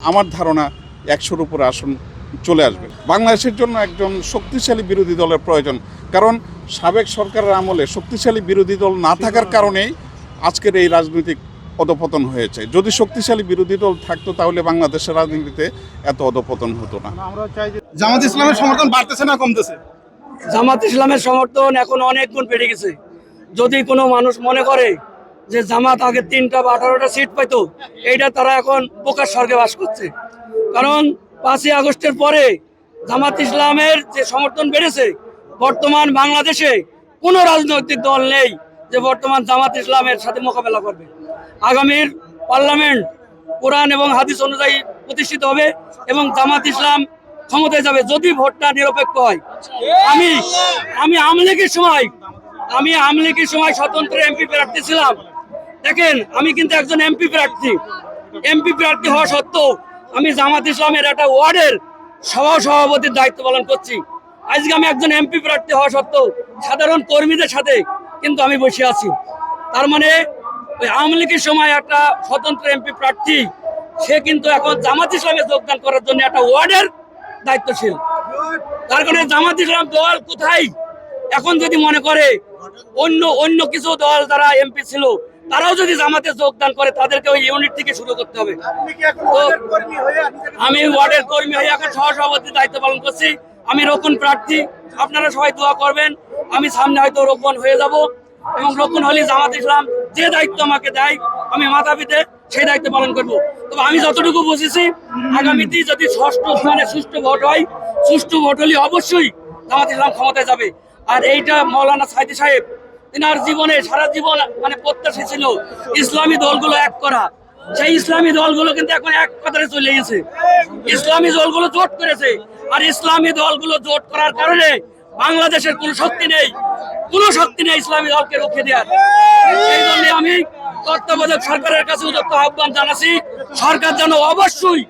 আমার ধারণা একশোর উপরে আসন চলে আসবে। বাংলাদেশের জন্য একজন শক্তিশালী বিরোধী দলের প্রয়োজন। কারণ সাবেক সরকারের আমলে শক্তিশালী বিরোধী দল না থাকার কারণেই আজকের এই রাজনৈতিক অধপতন হয়েছে। যদি শক্তিশালী বিরোধী দল থাকতো তাহলে বাংলাদেশের রাজনীতিতে এত অধপতন হতো না। জামাত ইসলামের সমর্থন বাড়তেছে না কমতেছে? জামাত ইসলামের সমর্থন এখন অনেক গুণ বেড়ে গেছে। যদি কোনো মানুষ মনে করে যে জামাত আগে তিনটা বা আঠারোটা সিট পাইতো, এইটা তারা এখন বোকার স্বর্গে বাস করছে। কারণ পাঁচই আগস্টের পরে জামাত ইসলামের যে সমর্থন বেড়েছে, বর্তমান বাংলাদেশে কোনো রাজনৈতিক দল নেই যে বর্তমান জামাত ইসলামের সাথে মোকাবেলা করবে। আগামীর পার্লামেন্ট কোরআন এবং হাদিস অনুযায়ী প্রতিষ্ঠিত হবে এবং জামাত ইসলাম ক্ষমতায় যাবে যদি ভোটটা নিরপেক্ষ হয়। আমি আমি আমলিগের সময়, আমি আমলিগের সময় স্বতন্ত্র এমপি প্রার্থী ছিলাম। দেখেন, আমি কিন্তু একজন এমপি প্রার্থী। এমপি প্রার্থী হওয়া সত্ত্বেও আমি জামাত ইসলামের একটা ওয়ার্ডের সভা সভাপতির দায়িত্ব পালন করছি। আজকে আমি একজন এমপি প্রার্থী হওয়া সত্ত্বেও সাধারণ কর্মীদের সাথে কিন্তু আমি বসে আছি। তার মানে ওই আওয়ামী লীগের সময় একটা স্বতন্ত্র এমপি প্রার্থী, সে কিন্তু এখন জামাত ইসলামে যোগদান করার জন্য একটা ওয়ার্ডের দায়িত্বশীল। তার কারণে জামাত ইসলাম দল কোথায়? এখন যদি মনে করে, অন্য অন্য কিছু দল যারা এমপি ছিল তারাও যদি জামাতে যোগদান করে তাদেরকে ওই ইউনিট থেকে শুরু করতে হবে। তো আমি ওয়ার্ডের কর্মী হয়ে এখন সহসভাপতির দায়িত্ব পালন করছি। আমি রোপণ প্রার্থী। আপনারা সবাই দোয়া করবেন। আমি সামনে হয়তো রোপণ হয়ে যাব এবং রোপণ হলে জামাত ইসলাম যে দায়িত্ব আমাকে দেয় আমি মাথা পিতে সেই দায়িত্ব পালন করব। তবে আমি যতটুকু বুঝেছি আগামীতে যদি ষষ্ঠ স্থানে সুষ্ঠু ভোট হয় সুষ্ঠু ভোট হলে অবশ্যই জামাত ইসলাম ক্ষমতায় যাবে। আর এইটা মৌলানা সাইদি সাহেব তিনার জীবনে, সারা জীবন মানে প্রত্যাশী ছিল ইসলামী দলগুলো এক করা। সেই ইসলামী দলগুলো কিন্তু এখন এক কথারে চলে গেছে। ইসলামী দলগুলো জোট করেছে আর ইসলামী দলগুলো জোট করার কারণে বাংলাদেশের কোনো শক্তি নেই, কোনো শক্তি নেই ইসলামী দলকে রুখে দেওয়ার। এই জন্য আমি তত্ত্বাবধায়ক সরকারের কাছে উদ্যোক্ত আহ্বান জানাচ্ছি, সরকার যেন অবশ্যই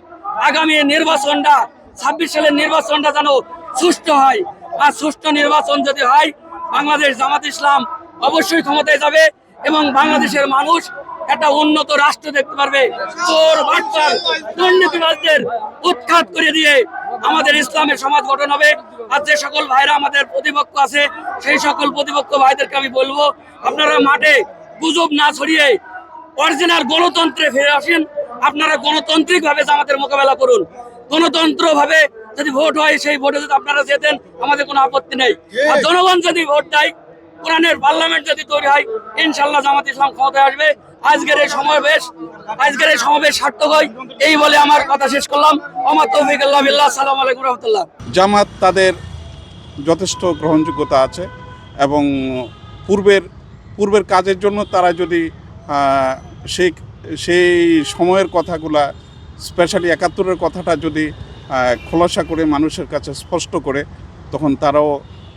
আগামী নির্বাচনটা, ছাব্বিশ সালের নির্বাচনটা যেন সুষ্ঠু হয়। আর সুষ্ঠু নির্বাচন যদি হয়, বাংলাদেশ জামাত ইসলাম অবশ্যই ক্ষমতায় যাবে এবং বাংলাদেশের মানুষ একটা উন্নত রাষ্ট্র দেখতে পারবে। চোর দুর্নীতিবাজদের উৎখাত করে দিয়ে আমাদের ইসলামের সমাজ গঠন হবে। আর যে সকল ভাইরা আমাদের প্রতিপক্ষ আছে, সেই সকল প্রতিপক্ষ ভাইদেরকে আমি বলব, আপনারা মাঠে গুজব না ছড়িয়ে অরিজিনাল গণতন্ত্রে ফিরে আসেন। আপনারা গণতান্ত্রিক ভাবে জামাতের মোকাবেলা করুন গণতন্ত্র ভাবে যদি ভোট হয়, সেই ভোটে যদি আপনারা যেতেন আমাদের কোনো আপত্তি নেই। আর জনগণ যদি ভোট দেয় কোরআনের পার্লামেন্ট যদি তৈরি হয় ইনশাল্লাহ জামাত ইসলাম ক্ষমতায় আসবে। আজকের এই সমাবেশ, আজকের এই সমাবেশ সার্থক হয়। এই বলে আমার কথা শেষ করলাম। আমার তৌফিক আল্লাহ বিল্লাহ সালাম আলাইকুম রহমতুল্লাহ। জামাত তাদের যথেষ্ট গ্রহণযোগ্যতা আছে এবং পূর্বের পূর্বের কাজের জন্য তারা যদি সেই সেই সময়ের কথাগুলা স্পেশালি একাত্তরের কথাটা যদি খোলাসা করে মানুষের কাছে স্পষ্ট করে, তখন তারাও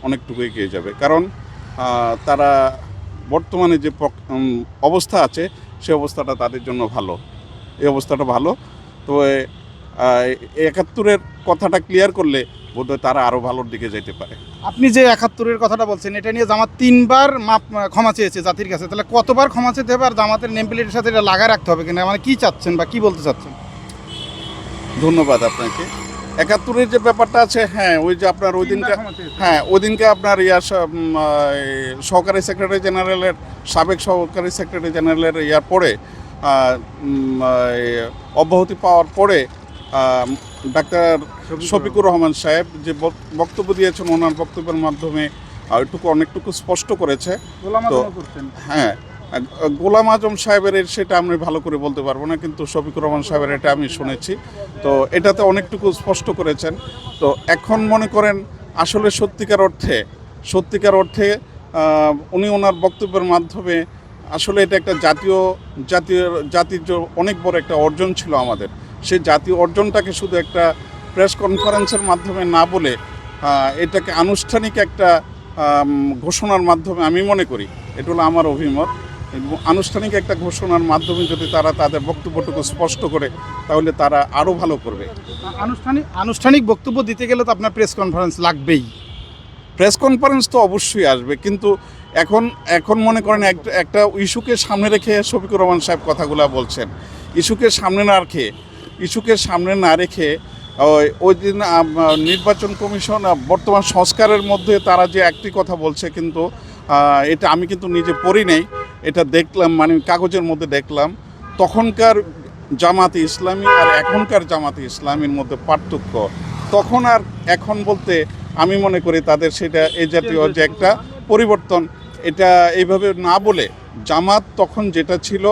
অনেকটুকু এগিয়ে যাবে। কারণ তারা বর্তমানে যে অবস্থা আছে সে অবস্থাটা তাদের জন্য ভালো। এই অবস্থাটা ভালো। তো একাত্তরের কথাটা ক্লিয়ার করলে বোধহয় তারা আরও ভালোর দিকে যেতে পারে। আপনি যে একাত্তরের কথাটা বলছেন এটা নিয়ে জামাত তিনবার মাপ ক্ষমা চেয়েছে জাতির কাছে। তাহলে কতবার ক্ষমা চেতে হবে আর জামাতের নেম প্লেটের সাথে এটা লাগা রাখতে হবে কিনা? মানে কী চাচ্ছেন বা কি বলতে চাচ্ছেন? ধন্যবাদ আপনাকে। একাত্তরের যে ব্যাপারটা আছে হ্যাঁ ওই যে আপনার ওই দিনকে হ্যাঁ ওই দিনকে আপনার ইয়ার সহকারী সেক্রেটারি জেনারেলের সাবেক সহকারী সেক্রেটারি জেনারেলের ইয়ার পরে অব্যাহতি পাওয়ার পরে ডাক্তার শফিকুর রহমান সাহেব যে বক- বক্তব্য দিয়েছেন ওনার বক্তব্যের মাধ্যমে একটুকু অনেকটুকু স্পষ্ট করেছে। তো- হ্যাঁ গোলাম আজম সাহেবের সেটা আমি ভালো করে বলতে পারব না, কিন্তু শফিকুর রহমান সাহেবের এটা আমি শুনেছি। তো এটাতে অনেকটুকু স্পষ্ট করেছেন। তো এখন মনে করেন আসলে সত্যিকার অর্থে সত্যিকার অর্থে উনি ওনার বক্তব্যের মাধ্যমে আসলে এটা একটা জাতীয় জাতীয়, জাতির অনেক বড় একটা অর্জন ছিল আমাদের। সেই জাতীয় অর্জনটাকে শুধু একটা প্রেস কনফারেন্সের মাধ্যমে না বলে এটাকে আনুষ্ঠানিক একটা ঘোষণার মাধ্যমে আমি মনে করি। এটা হলো আমার অভিমত। এবং আনুষ্ঠানিক একটা ঘোষণার মাধ্যমে যদি তারা তাদের বক্তব্যটুকু স্পষ্ট করে তাহলে তারা আরও ভালো করবে। আনুষ্ঠানিক আনুষ্ঠানিক বক্তব্য দিতে গেলে তো আপনার প্রেস কনফারেন্স লাগবেই। প্রেস কনফারেন্স তো অবশ্যই আসবে কিন্তু এখন এখন মনে করেন একটা একটা ইস্যুকে সামনে রেখে শফিকুর রহমান সাহেব কথাগুলো বলছেন। ইস্যুকে সামনে না রেখে ইস্যুকে সামনে না রেখে ওই ওই দিন নির্বাচন কমিশন বর্তমান সংস্কারের মধ্যে তারা যে একটি কথা বলছে কিন্তু এটা আমি কিন্তু নিজে পড়ি নেই। এটা দেখলাম মানে কাগজের মধ্যে দেখলাম, তখনকার জামাতে ইসলামী আর এখনকার জামাতে ইসলামীর মধ্যে পার্থক্য। তখন আর এখন বলতে আমি মনে করি তাদের সেটা এই জাতীয় যে একটা পরিবর্তন, এটা এইভাবে না বলে জামাত তখন যেটা ছিল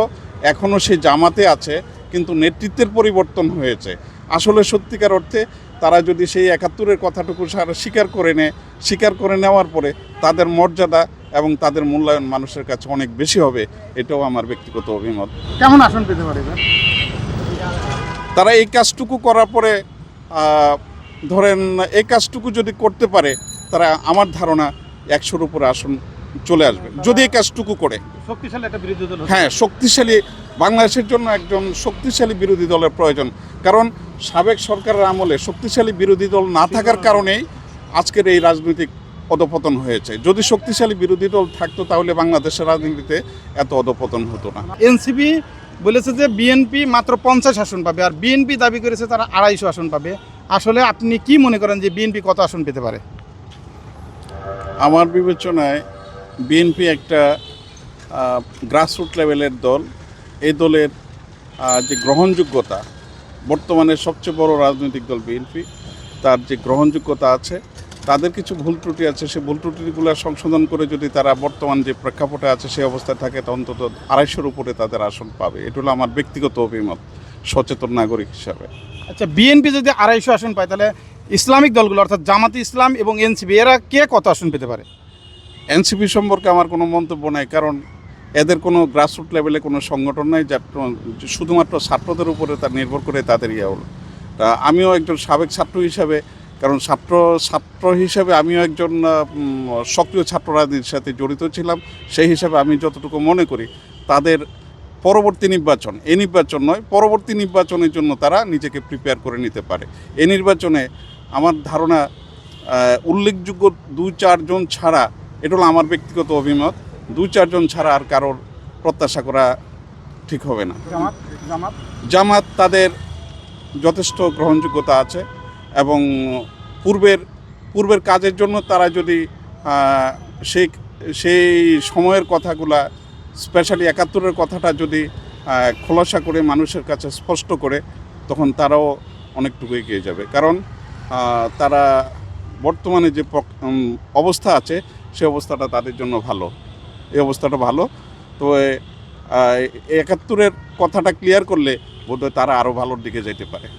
এখনও সেই জামাতে আছে, কিন্তু নেতৃত্বের পরিবর্তন হয়েছে। আসলে সত্যিকার অর্থে তারা যদি সেই একাত্তরের কথাটুকু স্বীকার করে নেয়, স্বীকার করে নেওয়ার পরে তাদের মর্যাদা এবং তাদের মূল্যায়ন মানুষের কাছে অনেক বেশি হবে এটাও আমার ব্যক্তিগত অভিমত। কেমন আসন পেতে পারে তারা এই কাজটুকু করার পরে ধরেন এই কাজটুকু যদি করতে পারে তারা আমার ধারণা একশোর উপরে আসন চলে আসবে। যদি এই কাজটুকু করে। শক্তিশালী একটা বিরোধী দল হ্যাঁ শক্তিশালী বাংলাদেশের জন্য একজন শক্তিশালী বিরোধী দলের প্রয়োজন। কারণ সাবেক সরকারের আমলে শক্তিশালী বিরোধী দল না থাকার কারণেই আজকের এই রাজনৈতিক অধপতন হয়েছে। যদি শক্তিশালী বিরোধী দল থাকতো তাহলে বাংলাদেশের রাজনীতিতে এত অধপতন হতো না। এনসিপি বলেছে যে বিএনপি মাত্র পঞ্চাশ আসন পাবে আর বিএনপি দাবি করেছে তারা আড়াইশো আসন পাবে। আসলে আপনি কি মনে করেন যে বিএনপি কত আসন পেতে পারে? আমার বিবেচনায় বিএনপি একটা গ্রাসরুট লেভেলের দল। এই দলের যে গ্রহণযোগ্যতা বর্তমানে সবচেয়ে বড় রাজনৈতিক দল বিএনপি। তার যে গ্রহণযোগ্যতা আছে তাদের কিছু ভুল ত্রুটি আছে সেই ভুল ত্রুটিগুলো সংশোধন করে যদি তারা বর্তমান যে প্রেক্ষাপটে আছে সেই অবস্থায় থাকে তা অন্তত আড়াইশোর উপরে তাদের আসন পাবে। এটা হলো আমার ব্যক্তিগত অভিমত সচেতন নাগরিক হিসাবে। আচ্ছা বিএনপি যদি আড়াইশো আসন পায় তাহলে ইসলামিক দলগুলো অর্থাৎ জামাত ইসলাম এবং এনসিপি এরা কে কত আসন পেতে পারে? এনসিপি সম্পর্কে আমার কোনো মন্তব্য নাই কারণ এদের কোনো গ্রাসরুট লেভেলে কোনো সংগঠন নাই যা শুধুমাত্র ছাত্রদের উপরে তার নির্ভর করে তাদের ইয়ে হলো। তা আমিও একজন সাবেক ছাত্র হিসাবে কারণ ছাত্র ছাত্র হিসাবে আমিও একজন সক্রিয় ছাত্র রাজনীতির সাথে জড়িত ছিলাম। সেই হিসাবে আমি যতটুকু মনে করি তাদের পরবর্তী নির্বাচন এই নির্বাচন নয় পরবর্তী নির্বাচনের জন্য তারা নিজেকে প্রিপেয়ার করে নিতে পারে। এই নির্বাচনে আমার ধারণা উল্লেখযোগ্য দু চারজন ছাড়া এটা হলো আমার ব্যক্তিগত অভিমত দু চারজন ছাড়া আর কারোর প্রত্যাশা করা ঠিক হবে না। জামাত জামাত? জামাত তাদের যথেষ্ট গ্রহণযোগ্যতা আছে। এবং পূর্বের পূর্বের কাজের জন্য তারা যদি সেই সেই সময়ের কথাগুলা স্পেশালি একাত্তরের কথাটা যদি খোলাসা করে মানুষের কাছে স্পষ্ট করে, তখন তারাও অনেকটুকু এগিয়ে যাবে। কারণ তারা বর্তমানে যে অবস্থা আছে, সে অবস্থাটা তাদের জন্য ভালো। এই অবস্থাটা ভালো। তো একাত্তরের কথাটা ক্লিয়ার করলে বোধহয় তারা আরও ভালোর দিকে যেতে পারে।